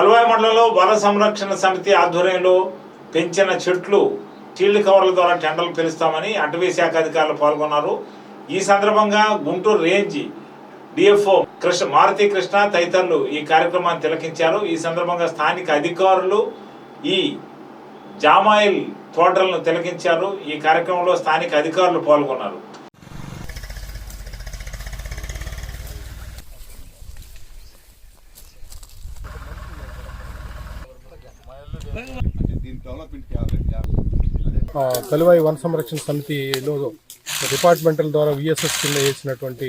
కలువాయి మండలంలో వన సంరక్షణ సమితి ఆధ్వర్యంలో పెంచిన చెట్లు షీల్డ్ కవర్ల ద్వారా టెండర్లు పిలుస్తామని అటవీ శాఖ అధికారులు పాల్గొన్నారు. ఈ సందర్భంగా గుంటూరు రేంజ్ డిఎఫ్ఓ కృష్ణ మారుతి కృష్ణ తదితరులు ఈ కార్యక్రమాన్ని తిలకించారు. ఈ సందర్భంగా స్థానిక అధికారులు ఈ జామాయిల్ తోటలను తిలకించారు. ఈ కార్యక్రమంలో స్థానిక అధికారులు పాల్గొన్నారు దీని డెవలప్మెంట్కి యాభై యాభై అదే ఆ, కలువాయి వన సంరక్షణ సమితిలో డిపార్ట్మెంటల్ ద్వారా విఎస్ఎస్ కింద వేసినటువంటి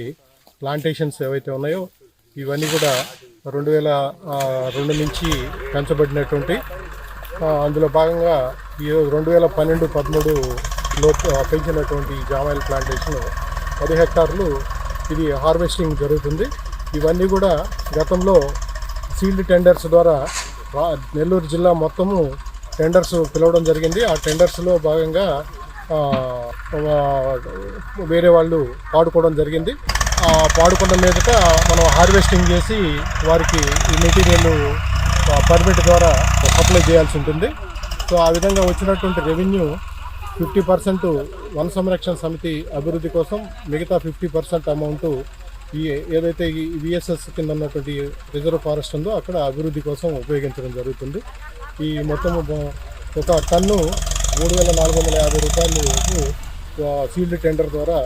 ప్లాంటేషన్స్ ఏవైతే ఉన్నాయో ఇవన్నీ కూడా రెండు వేల రెండు నుంచి పెంచబడినటువంటి అందులో భాగంగా ఈ రెండు వేల పన్నెండు పదమూడు లోపు పెంచినటువంటి జామాయిల్ ప్లాంటేషన్ పది హెక్టార్లు ఇది హార్వెస్టింగ్ జరుగుతుంది. ఇవన్నీ కూడా గతంలో సీల్డ్ టెండర్స్ ద్వారా నెల్లూరు జిల్లా మొత్తము టెండర్స్ పిలవడం జరిగింది. ఆ టెండర్స్లో భాగంగా వేరే వాళ్ళు పాడుకోవడం జరిగింది. ఆ పాడుకున్న మీదట మనం హార్వెస్టింగ్ చేసి వారికి ఈ మెటీరియల్ పర్మిట్ ద్వారా సప్లై చేయాల్సి ఉంటుంది. సో ఆ విధంగా వచ్చినటువంటి రెవెన్యూ ఫిఫ్టీ పర్సెంట్ వన సంరక్షణ సమితి అభివృద్ధి కోసం మిగతా ఫిఫ్టీ పర్సెంట్ అమౌంట్ ఈ ఏదైతే ఈ విఎస్ఎస్ కింద ఉన్నటువంటి రిజర్వ్ ఫారెస్ట్ ఉందో అక్కడ అభివృద్ధి కోసం ఉపయోగించడం జరుగుతుంది. ఈ మొత్తం ఒక టన్ను మూడు వేల నాలుగు వందల యాభై రూపాయలు ఫీల్డ్ టెండర్ ద్వారా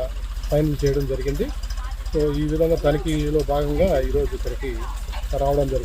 ఫైనల్ చేయడం జరిగింది. సో ఈ విధంగా తనిఖీలో భాగంగా ఈరోజు ఇక్కడికి రావడం జరిగింది.